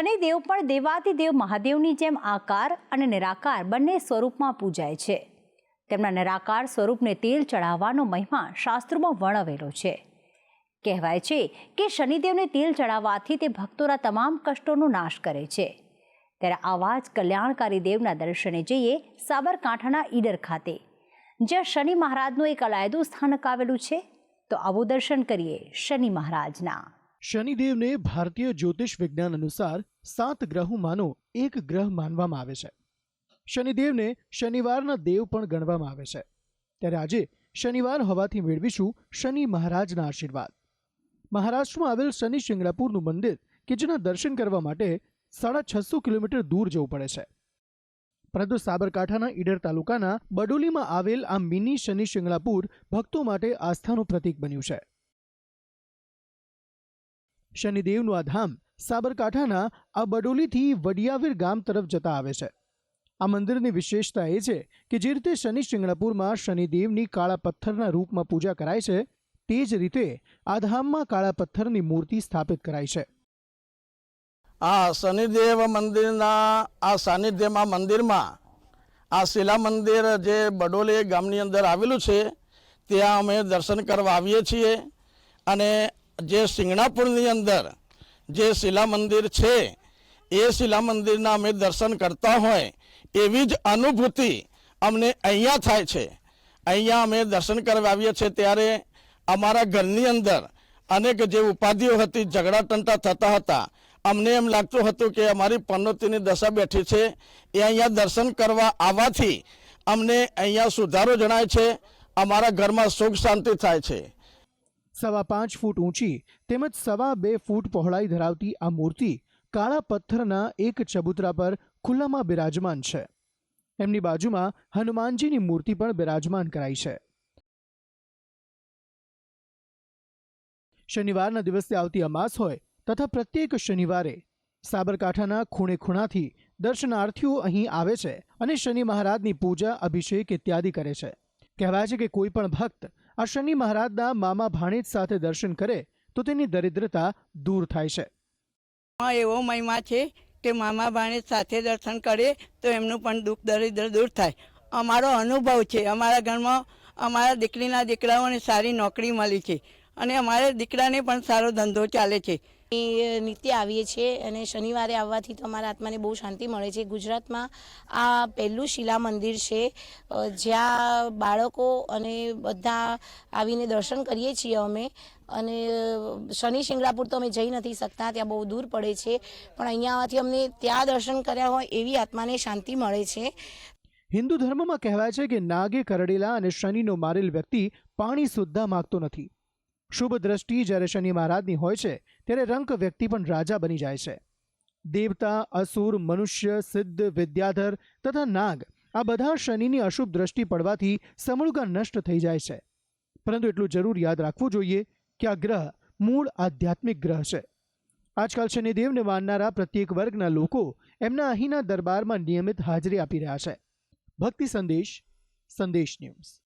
શનિદેવ પણ દેવાતિદેવ મહાદેવની જેમ આકાર અને નિરાકાર બંને સ્વરૂપમાં પૂજાય છે. તેમના નિરાકાર સ્વરૂપને તેલ ચડાવવાનો મહિમા શાસ્ત્રોમાં વર્ણવેલો છે. કહેવાય છે કે શનિદેવને તેલ ચડાવવાથી તે ભક્તોના તમામ કષ્ટોનો નાશ કરે છે. ત્યારે આવા જ કલ્યાણકારી દેવના દર્શને જઈએ સાબરકાંઠાના ઈડર ખાતે, જ્યાં શનિ મહારાજનું એક અલાયદું સ્થાનક આવેલું છે. તો આવું દર્શન કરીએ શનિ મહારાજના. શનિદેવને ભારતીય જ્યોતિષ વિજ્ઞાન અનુસાર સાત ગ્રહોમાંનો એક ગ્રહ માનવામાં આવે છે. શનિદેવને શનિવારના દેવ પણ ગણવામાં આવે છે. ત્યારે આજે શનિવાર હોવાથી મેળવીશું શનિ મહારાજના આશીર્વાદ. મહારાષ્ટ્રમાં આવેલ શનિ શિંગણાપુરનું મંદિર કે જેના દર્શન કરવા માટે સાડા છસો કિલોમીટર દૂર જવું પડે છે. પરંતુ સાબરકાંઠાના ઈડર તાલુકાના બડોલીમાં આવેલ આ મિની શનિ શિંગણાપુર ભક્તો માટે આસ્થાનું પ્રતીક બન્યું છે. શનિદેવનું આ ધામ સાબરકાંઠાના આ બડોલીથી વડિયાવીર ગામ તરફ જતા આવે છે. આ મંદિરની વિશેષતા એ છે કે જે રીતે શનિ શિંગણાપુરમાં શનિદેવની કાળા પથ્થરના રૂપમાં પૂજા કરાય છે, તે જ રીતે આ ધામમાં કાળા પથ્થરની મૂર્તિ સ્થાપિત કરાઈ છે. આ શનિદેવ મંદિરના, આ સાનિધ્યમાં મંદિરમાં, આ શિલા મંદિર જે બડોલી ગામની અંદર આવેલું છે, ત્યાં અમે દર્શન કરવા આવીએ છીએ અને જે સિંગણાપુરની અંદર જે શિલા મંદિર છે, એ શિલા મંદિરના અમે દર્શન કરતા હોય, એવી જ અનુભૂતિ અમને અહીંયા થાય છે. અહીંયા અમે દર્શન કરવા આવીએ છીએ ત્યારે અમારા ઘરની અંદર અનેક જે ઉપાધિઓ હતી, ઝઘડા ટંટા થતા હતા, અમને એમ લાગતું હતું કે અમારી પનોતીની દશા બેઠી છે, એ અહીંયા દર્શન કરવા આવવાથી અમને અહીંયા સુધારો જણાય છે, અમારા ઘરમાં સુખ શાંતિ થાય છે. સવા પાંચ ફૂટ ઊંચી તેમજ સવા બે ફૂટ પહોળાઈ ધરાવતી આ મૂર્તિ કાળા પથ્થરના એક ચબૂતરા પર ખુલ્લામાં બિરાજમાન છે. એમની બાજુમાં હનુમાનજીની મૂર્તિ પણ બિરાજમાન કરાઈ છે. શનિવારના દિવસે આવતી અમાસ હોય તથા પ્રત્યેક શનિવારે સાબરકાંઠાના ખૂણે ખૂણાથી દર્શનાર્થીઓ અહીં આવે છે અને શનિ મહારાજની પૂજા, અભિષેક ઇત્યાદિ કરે છે. કહેવાય છે કે કોઈ પણ ભક્ત આ શનિ મહારાજના મામા ભાણેજ સાથે દર્શન કરે તો તેની દરિદ્રતા દૂર થાય છે. માં એવો મહિમા છે કે મામા ભાણેજ સાથે દર્શન કરે તો એમનું પણ દુઃખ દરિદ્ર દૂર થાય. અમારો અનુભવ છે, અમારા ઘરમાં અમારા દીકરીના દીકરાઓને સારી નોકરી મળી છે. અને અમારા દીકરાને પણ સારો ધંધો ચાલે છે. નિત્ય આવીએ છીએ અને શનિવારે આવવાથી તો અમારા આત્માને બહુ શાંતિ મળે છે. ગુજરાતમાં આ પહેલું શિલા મંદિર છે જ્યાં બાળકો અને બધા આવીને દર્શન કરીએ છીએ અમે. અને શનિ શિંગડાપુર તો અમે જઈ નથી શકતા ત્યાં બહુ દૂર પડે છે. પણ અહીંયા આવવાથી અમને ત્યાં દર્શન કર્યા હોય એવી આત્માને શાંતિ મળે છે. હિન્દુ ધર્મમાં કહેવાય છે કે નાગે કરડેલા અને શનિનો મારેલ વ્યક્તિ પાણી સુદ્ધા માગતો નથી. શુભ દ્રષ્ટિ જ્યારે શનિ મહારાજની હોય છે, ત્યારે રંક વ્યક્તિ પણ રાજા બની જાય છે. દેવતા, અસુર, મનુષ્ય, સિદ્ધ, વિદ્યાધર તથા નાગ, આ બધા શનિની અશુભ દ્રષ્ટિ પડવાથી સમૂળગા નષ્ટ થઈ જાય છે. પરંતુ એટલું જરૂર યાદ રાખવું જોઈએ કે આ ગ્રહ મૂળ આધ્યાત્મિક ગ્રહ છે. આજકાલ શનિદેવને માનનારા પ્રત્યેક વર્ગના લોકો એમના અહીંના દરબારમાં નિયમિત હાજરી આપી રહ્યા છે. ભક્તિ સંદેશ સંદેશ ન્યૂઝ.